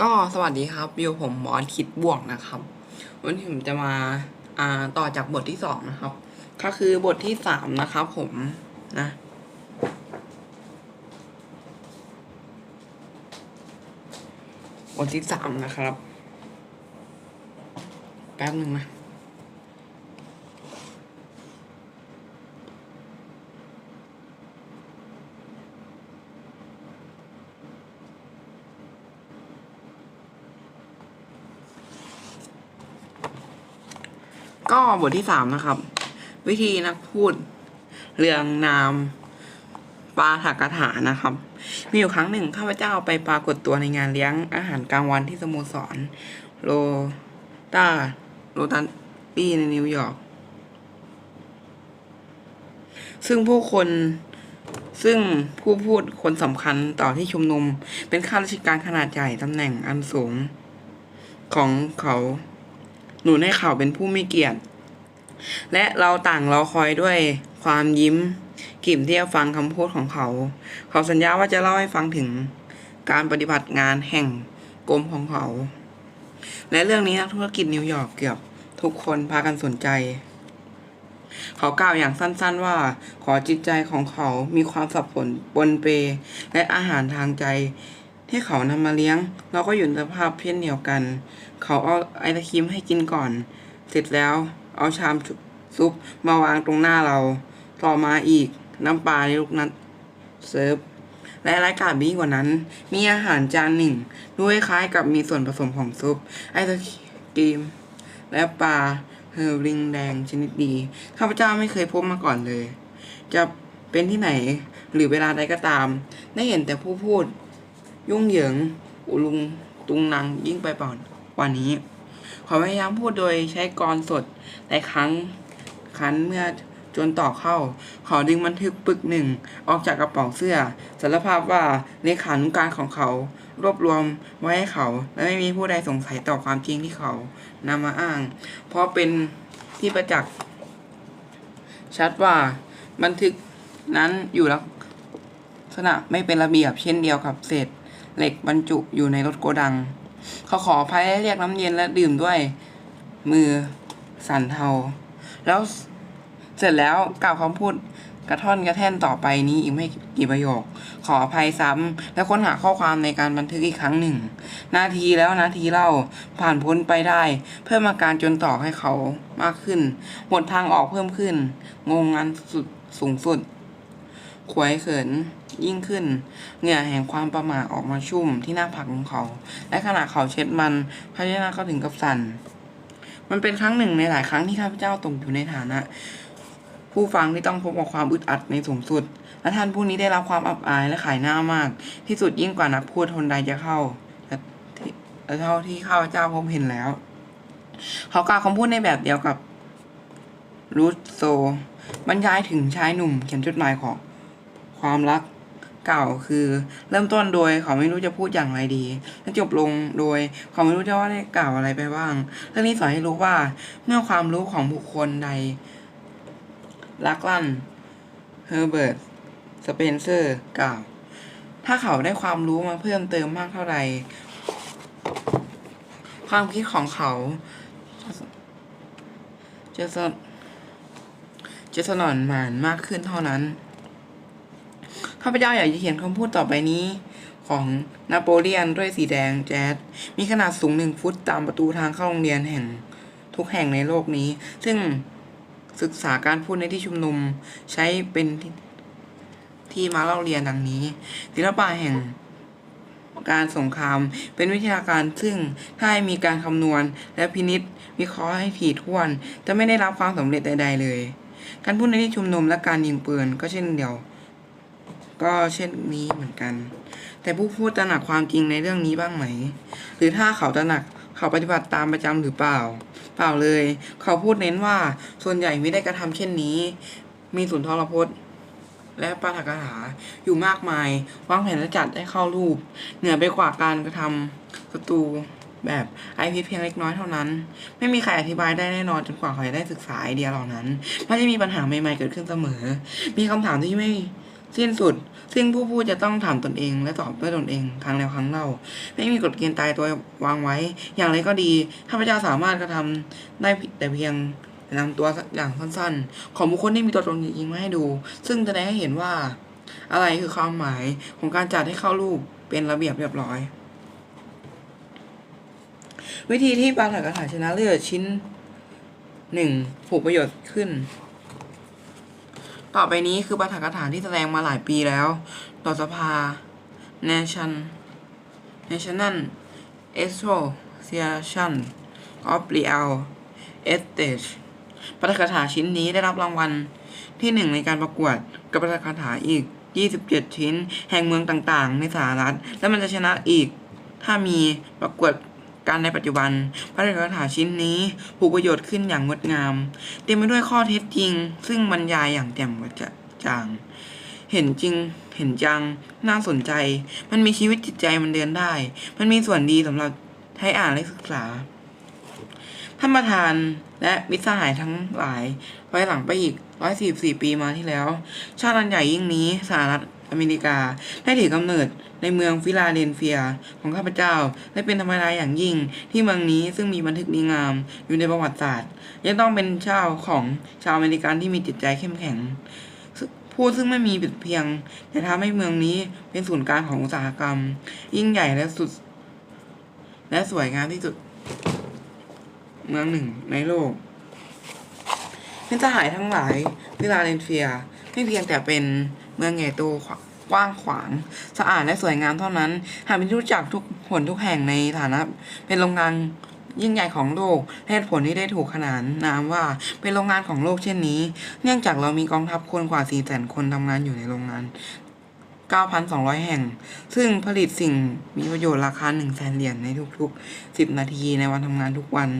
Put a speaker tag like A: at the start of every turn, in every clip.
A: ก็สวัสดีครับอยู่ผมหมอนคิดบวกนะครับ วันนี้ผมจะมาอ่าต่อจากบทที่สองนะครับ ก็คือบทที่สามนะครับผมนะ บทที่สามนะครับ แป๊บหนึ่งนะ ก็บทที่สามนะครับ วิธีนักพูดเรื่องนามปาถกถานะครับ มีอยู่ครั้งหนึ่งข้าพเจ้าไปปรากฏตัวในงานเลี้ยงอาหารกลางวันที่สโมสร โลตาโลตันปี้ในนิวยอร์กซึ่งผู้คนซึ่งผู้พูดคนสำคัญต่อที่ชุมนุม เป็นข้าราชการขนาดใหญ่ตำแหน่งอันสูงของเขา หนูให้เขาเป็นผู้มีเกียรติ และเราต่างรอคอยด้วยความยิ้มกลิ่มที่จะฟังคำพูดของเขา เขาสัญญาว่าจะเล่าให้ฟังถึงการปฏิบัติงานแห่งกรมของเขา และเรื่องนี้นักธุรกิจนิวยอร์กเกือบทุกคนพากันสนใจ เขากล่าวอย่างสั้นๆว่า ขอจิตใจของเขามีความสับสนปนเป และอาหารทางใจ ที่เขานำมาเลี้ยง เราก็อยู่ในสภาพเช่นเดียวกัน เขาเอาไอศครีมให้กินก่อน เสร็จแล้วเอาชามซุปมาวางตรงหน้าเรา ต่อมาอีกน้ำปลาในลูกนัดเซิร์ฟและรายการบีกว่านั้น มีอาหารจานหนึ่งด้วยคล้ายกับมีส่วนผสมของซุป ไอศครีม และปลาเฮอร์ริงแดงชนิดดี ข้าพเจ้าไม่เคยพบมาก่อนเลย จะเป็นที่ไหนหรือเวลาใดก็ตาม ได้เห็นแต่ผู้พูด ยุ่งเหยิง อุลุงตุงนังยิ่งไปก่อนกว่านี้ ขอพยายามพูดโดยใช้กรสดแต่ครั้งคันเมื่อจนต่อเข้า เขาดึงบันทึกปึกหนึ่ง ออกจากกระเป๋าเสื้อสารภาพว่าเลขานุการของเขา รวบรวมไว้ให้เขา และไม่มีผู้ใดสงสัยต่อความจริงที่เขานำมาอ้าง เพราะเป็นที่ประจักษ์ชัดว่าบันทึกนั้นอยู่ลักษณะไม่เป็นระเบียบเช่นเดียวกับเศษ เหล็กบรรจุอยู่ในรถโกดัง เขาขออภัยและเรียกน้ำเย็นและดื่มด้วยมือสั่นเทา แล้วเสร็จแล้วกล่าวคำพูดกระท่อนกระแท่นต่อไปนี้อีกไม่กี่ประโยค ขออภัยซ้ำและค้นหาข้อความในการบันทึกอีกครั้งหนึ่ง นาทีแล้วนาทีเล่าผ่านพ้นไปได้ เพิ่มอาการจนต่อให้เขามากขึ้น หมดทางออกเพิ่มขึ้น งงงันสุดสูงสุด ขวยเขินยิ่งขึ้น เหงื่อแห่งความประมาทออกมาชุ่มที่หน้าผากของเขา และขณะเขาเช็ดมันพยัญชนะเขาถึงกับสั่น มันเป็นครั้งหนึ่งในหลายครั้งที่ข้าพเจ้าตกอยู่ในฐานะ ผู้ฟังที่ต้องพบกับความอึดอัดในสูงสุด และท่านผู้นี้ได้รับความอับอายและขายหน้ามาก ที่สุดยิ่งกว่านักพูดทนใดจะเข้าและที่เท่าที่ข้าพเจ้าพบเห็นแล้ว เขากล่าวคำพูดในแบบเดียวกับรูโซบรรยายถึงชายหนุ่มเขียนจดหมายของ ความรักเก่าคือ เริ่มต้นโดยเขาไม่รู้จะพูดอย่างไรดีและจบลงโดยเขาไม่รู้จะว่าได้กล่าวอะไรไปบ้าง เรื่องนี้สอนให้รู้ว่า เมื่อความรู้ของบุคคลใด ลักลั่นเฮอร์เบิร์ตสเปนเซอร์กล่าว ถ้าเขาได้ความรู้มาเพิ่มเติมมากเท่าไหร่ความคิดของเขา จะสจะสนอนหมานมากขึ้นเท่านั้น ข้าพเจ้าอยากจะเขียนคำพูดต่อไปนี้ ของนโปเลียนด้วยสีแดงแจ๊ดมีขนาดสูงหนึ่งฟุตตามประตูทางเข้าโรงเรียนแห่งทุกแห่งในโลกนี้ ซึ่งศึกษาการพูดในที่ชุมนุมใช้เป็นที่ที่มาเล่าเรียนดังนี้ศิลปะแห่งการสงครามเป็นวิทยาการซึ่งถ้ามีการคำนวณและพินิษวิเคราะห์ให้ถี่ถ้วน จะไม่ได้รับความสำเร็จใด ๆ เลย การพูดในที่ชุมนุมและการยิงปืนก็เช่นเดียว ก็เช่นนี้เหมือนกัน แต่ผู้พูดตระหนักความจริงในเรื่องนี้บ้างไหม หรือถ้าเขาตระหนักเขาปฏิบัติตามประจำหรือเปล่า เปล่าเลย เขาพูดเน้นว่าส่วนใหญ่ไม่ได้กระทำเช่นนี้ มีสุนทรพจน์ และปาฐกถาอยู่มากมายวางแผนและจัดให้เข้ารูป เหนือไปกว่าการกระทำสตูแบบไอพีเพียงเล็กน้อยเท่านั้น ไม่มีใครอธิบายได้แน่นอนจนกว่าเขาจะได้ศึกษาไอเดียเหล่านั้น มันจะมีปัญหาใหม่ๆเกิดขึ้นเสมอ มีคำถามที่ไม่ สิ้นสุด ซึ่งผู้พูดจะต้องถามตนเอง และตอบด้วยตนเองครั้งแล้วครั้งเล่า ไม่มีกฎเกณฑ์ตายตัววางไว้ อย่างไรก็ดีข้าพเจ้าสามารถกระทำได้แต่เพียงนำตัวสักอย่างสั้นๆ ของบุคคลที่มีตัวตนจริงๆมาให้ดู ซึ่งแสดงให้เห็นว่า อะไรคือความหมายของการจัดให้เข้ารูปเป็นระเบียบเรียบร้อย วิธีที่ปาฐกถาชนะเลิศชิ้นหนึ่งผูกประโยชน์ขึ้น ต่อไปนี้คือปาฐกถาที่แสดงมาหลายปีแล้ว ต่อสภา Nation National Association of Real Estate ปาฐกถาชิ้นนี้ได้รับรางวัลที่หนึ่งในการประกวดกับปาฐกถาอีก 27 ชิ้น แห่งเมืองต่างๆ ในสหรัฐ และมันจะชนะอีก ถ้ามีประกวด การในปัจจุบัน พระราชคาถาชิ้นนี้ผูกประโยชน์ขึ้นอย่างงดงาม เต็มไปด้วยข้อเท็จจริง ซึ่งบรรยายอย่างแจ่มกระจ่าง เห็นจริง เห็นจัง น่าสนใจ มันมีชีวิตจิตใจมันเดินได้ มันมีส่วนดีสำหรับให้อ่านและศึกษา ท่านประธานและมิตรสหายทั้งหลายไว้หลังไปอีก 144 ปีมาที่แล้ว ชาติอันใหญ่ยิ่งนี้สหรัฐ อเมริกา ได้ถือกำเนิดในเมืองฟิลาเดลเฟียของข้าพเจ้า และเป็นธรรมดาอย่างยิ่งที่เมืองนี้ซึ่งมีบันทึกดีงามอยู่ในประวัติศาสตร์ ยังต้องเป็นเจ้าของชาวอเมริกันที่มีจิตใจเข้มแข็งผู้ซึ่งไม่มีเพียง แต่ทำให้เมืองนี้เป็นศูนย์กลางของอุตสาหกรรม ยิ่งใหญ่และสุด และสวยงามที่สุด เมืองหนึ่งในโลกมิตรสหายทั้งหลายฟิลาเดลเฟียไม่เพียงแต่เป็น เมืองใหญ่โตกว้างขวาง สะอาดและสวยงามเท่านั้น หากเป็นที่รู้จักทุกผลทุกแห่งในฐานะ เป็นโรงงานยิ่งใหญ่ของโลกเหตุผลที่ได้ถูกขนานนามว่าเป็นโรงงานของโลกเช่นนี้ เนื่องจากเรามีกองทัพคนกว่า 4 0 0 0 0 0 คนทำงานอยู่ในโรงงาน 9,200 แห่ง ซึ่งผลิตสิ่งมีประโยชน์ราคา 1 0 0 0 0แสนเหรียญในทุกๆ 10 นาทีในวันทำงานทุกวัน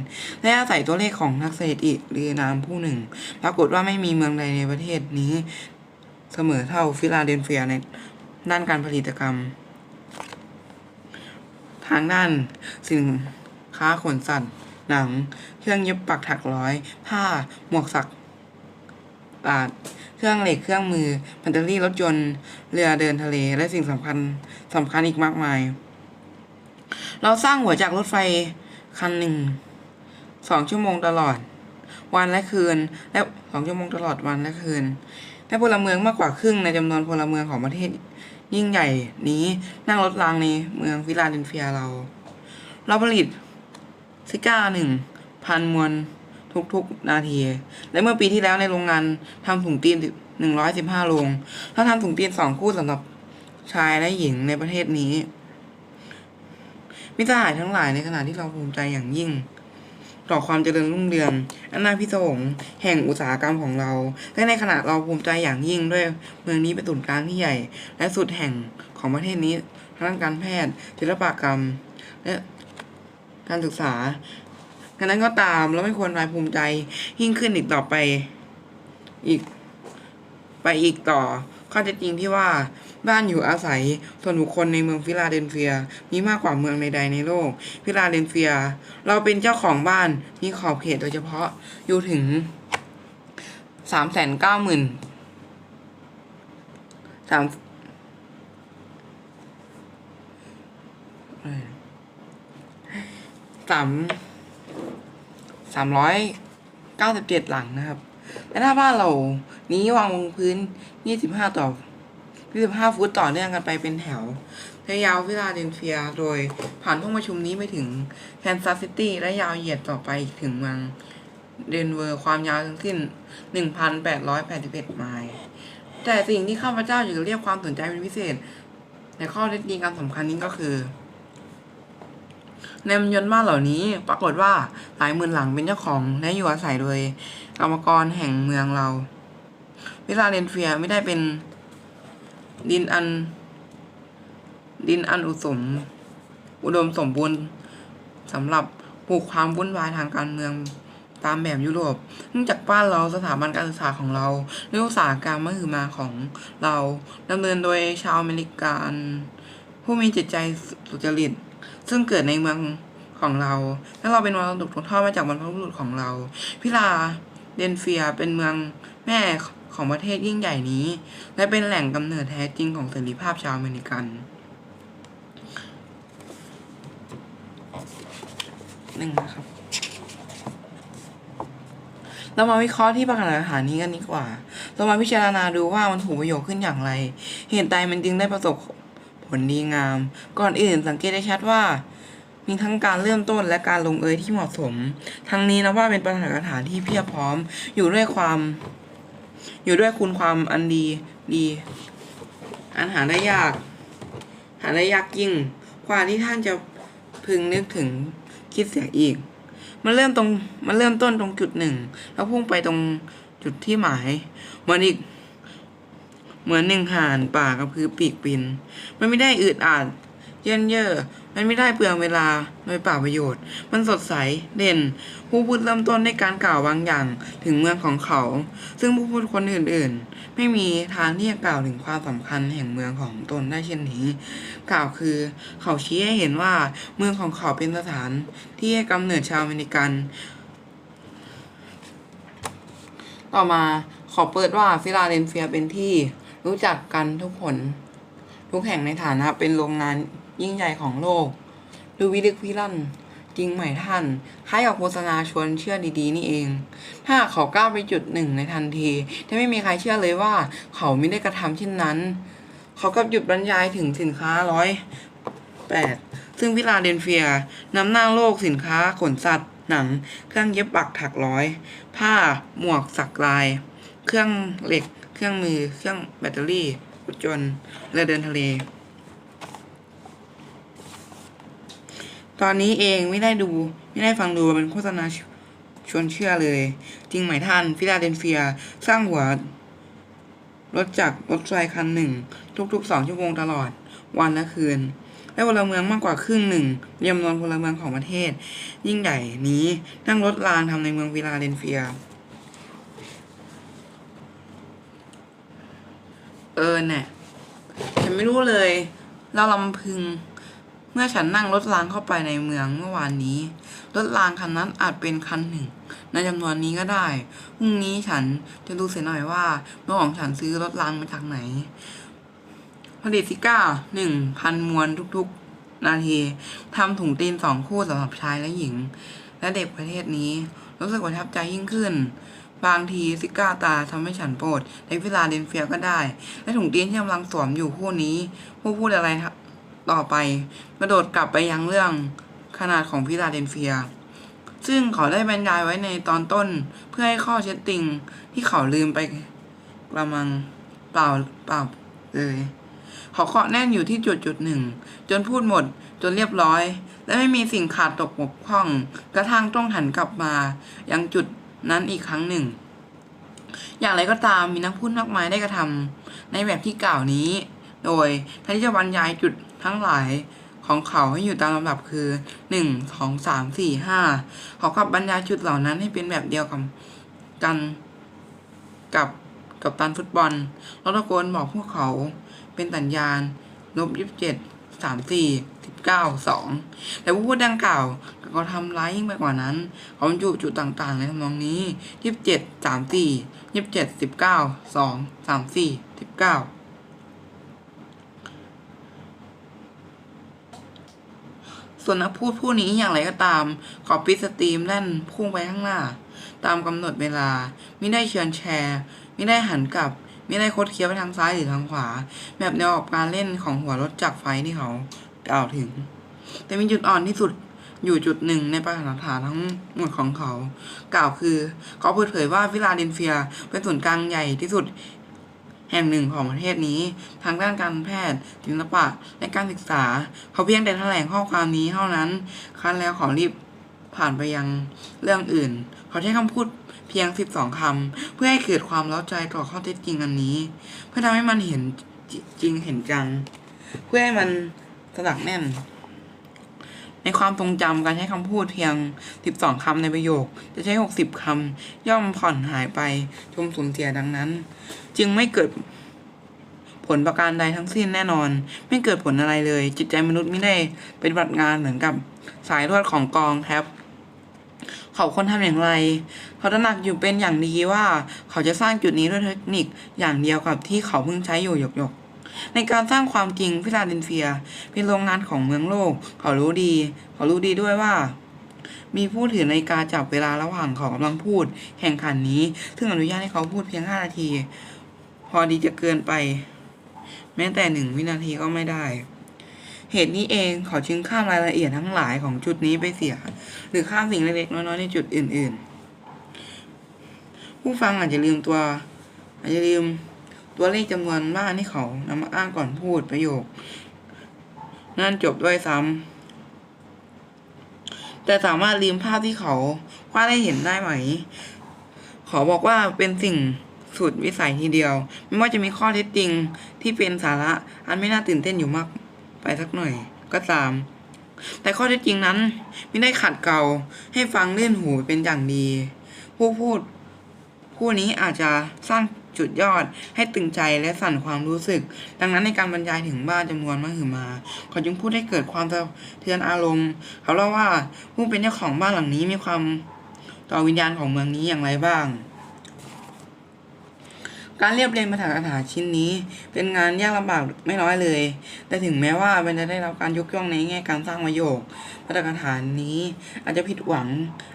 A: และอาศัยตัวเลขของนักเศรษฐกิจหรือนามผู้หนึ่ง ปรากฏว่าไม่มีเมืองใดในประเทศนี้ เสมอเท่าฟิลาเดลเฟียในด้านการผลิตกรรม ทางด้านสินค้าขนสัตว์ หนัง เครื่องเย็บปักถักร้อย ผ้า หมวกสักตาดเครื่องเหล็ก เครื่องมือแบตเตอรี่รถยนต์ เรือเดินทะเล และสิ่งสำคัญสำคัญอีกมากมาย เราสร้างหัวจากรถไฟคันหนึ่ง สองชั่วโมงตลอด วันและคืน และสองชั่วโมงตลอดวันและคืน และพลเมืองมากกว่าครึ่งในจำนวนพลเมืองของประเทศ ยิ่งใหญ่นี้นั่งรถรางในเมืองฟิลาเดลเฟียเรา เราผลิตซิก้าหนึ่งพันมวนทุกๆนาที และเมื่อปีที่แล้วในโรงงานทำถุงตีนหนึ่งร้อยสิบห้าโรงเราทำถุงตีนสองคู่สำหรับชายและหญิงในประเทศนี้มิตรสหายทั้งหลายในขณะที่เราภูมิใจอย่างยิ่ง ต่อความเจริญรุ่งเรืองอันน่าพิศวงแห่งอุตสาหกรรมของเรา และในขณะเราภูมิใจอย่างยิ่งด้วยเมืองนี้เป็นศูนย์กลางที่ใหญ่ และสุดแห่งของประเทศนี้ทางด้านการแพทย์ศิลปกรรม และการศึกษาดังนั้นก็ตามเราไม่ควรรายภูมิใจยิ่งขึ้นอีกต่อไป อีก ไปอีกต่อข้อเท็จจริงที่ว่า บ้านอยู่อาศัยส่วนบุคคลในเมืองฟิลาเดลเฟีย มีมากกว่าเมืองใดๆในโลก ฟิลาเดลเฟีย เราเป็นเจ้าของบ้านมีขอบเขตโดยเฉพาะอยู่ถึงสามแสนเก้าหมื่นสามสามสามร้อยเก้าสิบเจ็ดหลังนะครับ และถ้าบ้านเรานี้วางบนพื้นยี่สิบห้าต่อ ยี่สิบห้าฟุตต่อเนื่องกันไปเป็นแถวระยาวฟิลาเดลเฟีย โดยผ่านห้องประชุมนี้ไปถึงแคนซัสซิตี้และยาวเหยียดต่อไปถึงเมืองเดนเวอร์ความยาวทั้งสิ้นหนึ่งพันแปดร้อยแปดสิบเอ็ดไมล์ แต่สิ่งที่ข้าพเจ้าอยากจะเรียกความสนใจเป็นพิเศษ ในข้อเท็จจริงการสำคัญนี้ก็คือในยนต์บ้านเหล่านี้ปรากฏว่าหลายหมื่นหลังเป็นเจ้าของและอยู่อาศัยโดยกรรมกรแห่งเมืองเรา วิลาเดนเฟียไม่ได้เป็น ดินอัน ดินอันอุสม อุดมสมบูรณ์สำหรับปลูกความวุ่นวายทางการเมืองตามแบบยุโรป เนื่องจากบ้านเราสถาบันการศึกษาของเราและอุตสาหกรรมมหึมาของเราดำเนินโดยชาวอเมริกัน ผู้มีจิตใจสุจริต ซึ่งเกิดในเมืองของเรา และเราเป็นมรดกตกทอดมาจากบรรพบุรุษของเรา พิลาเดนเฟียเป็นเมืองแม่ ของประเทศยิ่งใหญ่นี้ และเป็นแหล่งกำเนิดแท้จริงของเสรีภาพชาวอเมริกันหนึ่งนะครับ เรามาวิเคราะห์ที่ประกาศฐานนี้กันดีกว่า เรามาพิจารณาดูว่ามันถูกประโยคขึ้นอย่างไร เหตุใดมันจึงได้ประสบผลดีงาม ก่อนอื่นสังเกตได้ชัดว่า มีทั้งการเริ่มต้นและการลงเอยที่เหมาะสม ทั้งนี้นะว่าเป็นประกาศฐานที่เพียบพร้อมอยู่ด้วยความ อยู่ด้วยคุณความอันดีดีอันหาได้ยาก หาได้ยากยิ่งกว่าที่ท่านจะพึงนึกถึงคิดเสียอีก มันเริ่มตรงมันเริ่มต้นตรงจุดหนึ่ง แล้วพุ่งไปตรงจุดที่หมายเหมือนอีก เหมือนหนึ่งห่านป่ากับพือปีกปิน มันไม่ได้อืดอาด เยินเย่อ มันไม่ได้เปลืองเวลาโดยเปล่าประโยชน์ มันสดใส เด่น ผู้พูดเริ่มต้นในการกล่าวบางอย่างถึงเมืองของเขา ซึ่งผู้พูดคนอื่นๆ ไม่มีทางที่จะกล่าวถึงความสำคัญแห่งเมืองของตนได้เช่นนี้ กล่าวคือ เขาชี้ให้เห็นว่าเมืองของเขาเป็นสถาน ที่ให้กำเนิดชาวอเมริกัน ต่อมาขอเปิดว่าฟิลาเดลเฟียเป็นที่รู้จักกันทุกคน ทุกแห่งในฐานะเป็นโรงงานยิ่งใหญ่ของโลกดูวิลึกวิลั่น จริงไหมท่านคล้ายกับโฆษณาชวนเชื่อดีๆ นี่เอง ถ้าเขาก้าวไปจุดหนึ่งในทันทีที่ไม่มีใครเชื่อเลยว่า เขาไม่ได้กระทำเช่นนั้น เขากับหยุดบรรยายถึงสินค้าร้อยแปดซึ่งฟิลาเดลเฟียนำหน้าโลกสินค้าขนสัตว์ หนัง เครื่องเย็บปักถักร้อย ผ้า หมวกสักลาย เครื่องเหล็ก เครื่องมือ เครื่องแบตเตอรี่ รถยนต์เรือเดินทะเล ตอนนี้เองไม่ได้ดูไม่ได้ฟังดูเป็นโฆษณาชชวนเชื่อเลย จริงไหมท่านฟิลาเดลเฟีย สร้างหัว รถจักรรถไฟคันหนึ่ง ทุกๆสองชั่วโมงตลอด วันและคืน และพลเมืองมากกว่าครึ่งหนึ่งเรียมนวนพลเมืองของประเทศ ยิ่งใหญ่นี้นั่งรถรางทำในเมืองฟิลาเดลเฟีย เออเนี่ยฉันไม่รู้เลยเราลำพึง เมื่อฉันนั่งรถรางเข้าไปในเมืองเมื่อวานนี้ รถรางคันนั้นอาจเป็นคันหนึ่ง ในจำนวนนี้ก็ได้ พรุ่งนี้ฉันจะดูเสียหน่อยว่าเมื่อของฉันซื้อรถรางมาจากไหน ผลิตซิก้าหนึ่งพันมวนทุกๆ นาทีทำถุงตีนสองคู่สำหรับชายและหญิง และเด็กประเทศนี้ รู้สึกประทับใจยิ่งขึ้น บางทีซิก้าตาทำให้ฉันโปรดในเวลาเดนเฟียก็ได้ และถุงเตียนที่กำลังสวมอยู่คู่นี้ ผู้พูดอะไรต่อไปกระโดดกลับไปยังเรื่องขนาดของฟิลาเดลเฟีย ซึ่งเขาได้บรรยายไว้ในตอนต้นเพื่อให้ข้อเช็ดติงที่เขาลืมไปกระมังเปล่าเปล่าเลยเขาเกาะแน่นอยู่ที่จุดจุดหนึ่ง จนพูดหมดจนเรียบร้อย และไม่มีสิ่งขาดตกบกพร่อง กระทั่งต้องหันกลับมายังจุด นั้นอีกครั้งหนึ่ง อย่างไรก็ตามมีนักพูดมากมายได้กระทำในแบบที่กล่าวนี้ โดยท่านที่จะบรรยายจุดทั้งหลายของเขาให้อยู่ตามลำดับคือหนึ่งสองสามสี่ห้าเขาขับบรรยายจุดเหล่านั้นให้เป็นแบบเดียวกับกันกับกับตันฟุตบอลแล้วตะโกนบอกพวกเขาเป็นสัญญาณลบยี่สิบเจ็ด สามสี่สิบเก้าสองแต่ผู้พูดดังกล่าวก็ทำร้ายยิ่งไปกว่านั้นเขาบรรจุจุดต่างๆ ในทำนองนี้ยี่สิบเจ็ดสามสี่ยี่สิบเจ็ดสิบเก้าสองสามสี่สิบเก้าส่วนนักพูดผู้นี้อย่างไรก็ตาม ขอปิดสตรีมแล่นพุ่งไปข้างหน้า ตามกำหนดเวลา ไม่ได้เชิญแชร์ ไม่ได้หันกลับ ไม่ได้คดเคี้ยวไปทางซ้ายหรือทางขวา แบบแนวออกการเล่นของหัวรถจักรไฟที่เขากล่าวถึง แต่มีจุดอ่อนที่สุดอยู่จุดหนึ่งในประฐานฐานทั้งหมดของเขา กล่าวคือ เขาเปิดเผยว่าฟิลาเดลเฟียเป็นศูนย์กลางใหญ่ที่สุดแห่งหนึ่งของประเทศนี้ ทางด้านการแพทย์ศิลปะและการศึกษา เขาเพียงแต่แถลงข้อความนี้เท่านั้น ครั้นแล้วขอรีบผ่านไปยังเรื่องอื่น เขาใช้คำพูด เพียง 12 คำ เพื่อให้เกิดความเล้าใจต่อข้อเท็จจริงอันนี้ เพื่อทำให้มันเห็นจริงเห็นจัง เพื่อให้มันสลักแน่น ในความทรงจำการใช้คำพูดเพียง 12 คำในประโยค จะใช้ 60 คำ ย่อมผ่อนหายไปชมสูญเสียดังนั้น จึงไม่เกิดผลประการใดทั้งสิ้นแน่นอน ไม่เกิดผลอะไรเลย จิตใจมนุษย์ไม่ได้เป็นบัติงานเหมือนกับสายลวดของกองแท็บเขาควรทำอย่างไร เขาตระหนักอยู่เป็นอย่างดีว่า เขาจะสร้างจุดนี้ด้วยเทคนิคอย่างเดียวกับที่เขาเพิ่งใช้อยู่หยกๆ ในการสร้างความจริงฟิลาเดลเฟีย เป็นโรงงานของเมืองโลก เขารู้ดี เขารู้ดีด้วยว่า มีผู้ถือนาฬิกาจับเวลาระหว่างเขากำลังพูดแข่งขันนี้ ซึ่งอนุญาตให้เขาพูดเพียง 5 นาที พอดีจะเกินไป แม้แต่หนึ่งวินาทีก็ไม่ได้เหตุนี้เองเขาจึงข้ามรายละเอียดทั้งหลายของจุดนี้ไปเสีย หรือข้ามสิ่งเล็กๆน้อยๆในจุดอื่น ๆ ผู้ฟังอาจจะลืมตัว อาจจะลืมตัวเลขจำนวนบ้านที่เขานำมาอ้างก่อนพูดประโยคนั่นจบด้วยซ้ำแต่สามารถลืมภาพที่เขาวาดได้เห็นได้ไหม ขอบอกว่าเป็นสิ่งสุดวิสัยทีเดียว ไม่ว่าจะมีข้อเท็จจริงที่เป็นสาระ อันไม่น่าตื่นเต้นอยู่มาก ไปสักหน่อยก็ตาม แต่ข้อเท็จจริงนั้น ไม่ได้ขัดเกลาให้ฟังเลื่อนหูเป็นอย่างดี ผู้พูด คู่นี้อาจจะสร้างจุดยอดให้ตึงใจและสั่นความรู้สึก ดังนั้นในการบรรยายถึงบ้านจำนวนมหึมาเขาจึงพูดให้เกิดความสะเทือนอารมณ์ เขาเล่าว่าผู้เป็นเจ้าของบ้านหลังนี้มีความต่อวิญญาณของเมืองนี้อย่างไรบ้าง การเรียบเรียงมาถากถาชิ้นนี้ เป็นงานยากลำบากไม่น้อยเลย แต่ถึงแม้ว่ามันจะได้รับการยกย่องในแง่การสร้างประโยคมาตรฐานนี้ อาจจะผิดหวัง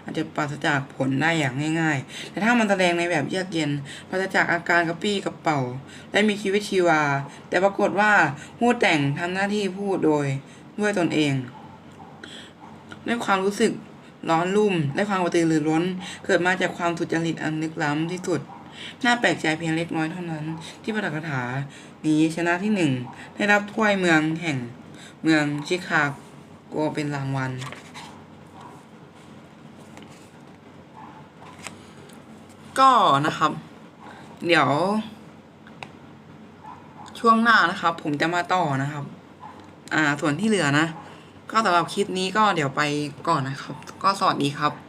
A: อาจจะปราศจากผลได้อย่างง่าย ๆ แต่ถ้ามันแสดงในแบบเยือกเย็นปราศจากอาการกระปี้กระเป๋าและมีชีวิตชีวา แต่ปรากฏว่าผู้แต่งทำหน้าที่พูดโดยด้วยตนเองด้วยความรู้สึกร้อนรุ่มและความกระตือรือร้น เกิดมาจากความสุจริตอันลึกล้ำที่สุด น่าแปลกใจเพียงเล็กน้อยเท่านั้น ที่ปาฐกถานี้ชนะที่หนึ่งได้รับถ้วยเมืองแห่งเมืองชิคาโกเป็นรางวัลก็นะครับ เดี๋ยว ช่วงหน้านะครับ ผมจะมาต่อนะครับ อ่าส่วนที่เหลือนะ ก็สำหรับคลิปนี้ก็เดี๋ยวไปก่อนนะครับ ก็สวัสดีครับ